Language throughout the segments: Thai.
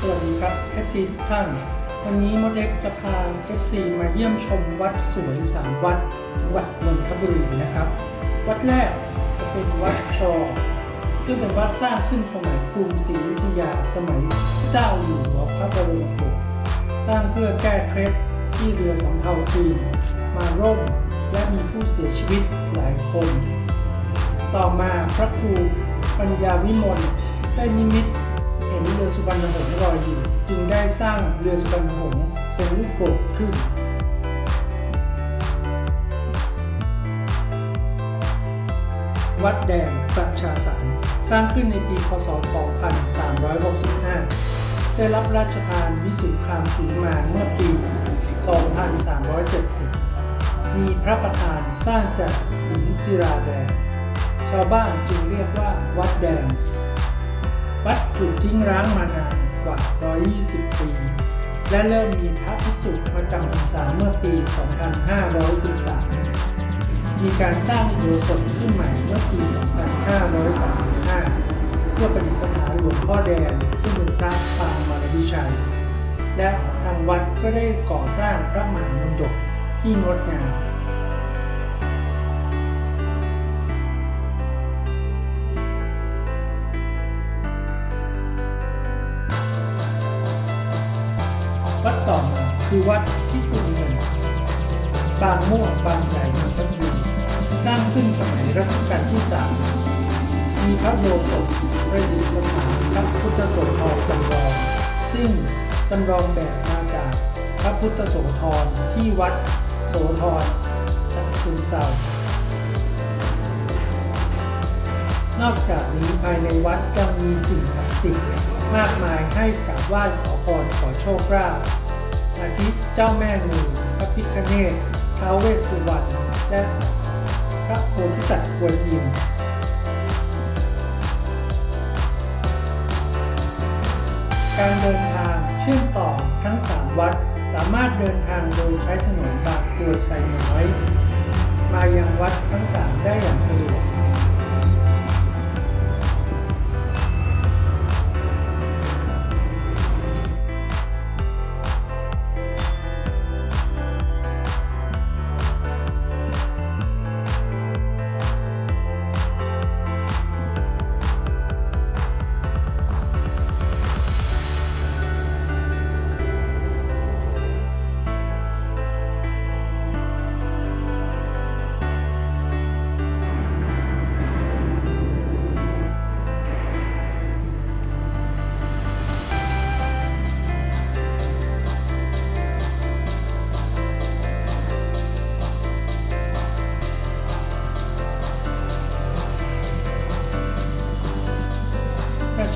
สวัสดีครับ FC ทุกท่าน วันนี้มดเอ็กจะพา FC มาเยี่ยมชมวัดสวยสามวัดจังหวัดนนทบุรีนะครับ วัดแรกจะเป็นวัดชอ ซึ่งเป็นวัดสร้างขึ้นสมัยกรุงศรีอยุธยาสมัยเจ้าอยู่หัวพระบรมโกศสร้างเพื่อแก้เคล็ดที่เรือสำเภาจีน มาร่มและมีผู้เสียชีวิตหลายคน ต่อมาพระครูปัญญาวิมลได้นิมิต ห็นเรือสุวรรณหงส์ลอยอยู่จึงได้สร้างเรือสุวรรณหงส์เป็นรูปโบกขึ้นวัดแดงประชาสารสร้างขึ้นในปีพศ 2365 ได้รับราชทานวิสุทธิคามสีมาเมื่อปี 2370 มีพระประธานสร้างจากหินศิราแดง ชาวบ้านจึงเรียกว่า ถูกทิ้งร้างมานานกว่า 120 ปี และเริ่มมีพระภิกษุมาจำพรรษาเมื่อปี 2513 มีการสร้างอุโบสถขึ้นใหม่เมื่อปี 2535 เพื่อประดิษฐานหลวงพ่อแดงซึ่งเป็นพระปางมารวิชัย และทางวัดก็ได้ก่อสร้างพระมหามณฑปที่งดงาม วัดต่อมาคือวัดที่ตุนเงินบางม่วงบางใหญ่นนทบุรีสร้างขึ้นสมัยรัชกาลที่สามมีพระโบสถประดิษฐานพระพุทธโสธรจำลอง ซึ่งจำลองแบบมาจากพระพุทธโสธรที่วัดโสธรจังคุนเซานอกจากนี้ภายในวัดยังมีสิ่งศักดิ์สิทธิ์ มากมายให้กราบไหว้ขอพรขอโชคลาภอาทิเจ้าแม่งูพระพิฆเนศท้าวเวสสุวรรณและพระโพธิสัตว์กวนอิมการเดินทางเชื่อมต่อทั้ง 3 วัดสามารถเดินทางโดยใช้ถนนบางกรวยไซน้อย มายังวัดทั้ง 3 ได้อย่างสะ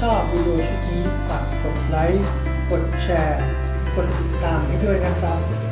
ชอบวิดีโอชุดนี้ฝากกดไลค์ กดแชร์ กดติดตามให้ด้วยนะครับ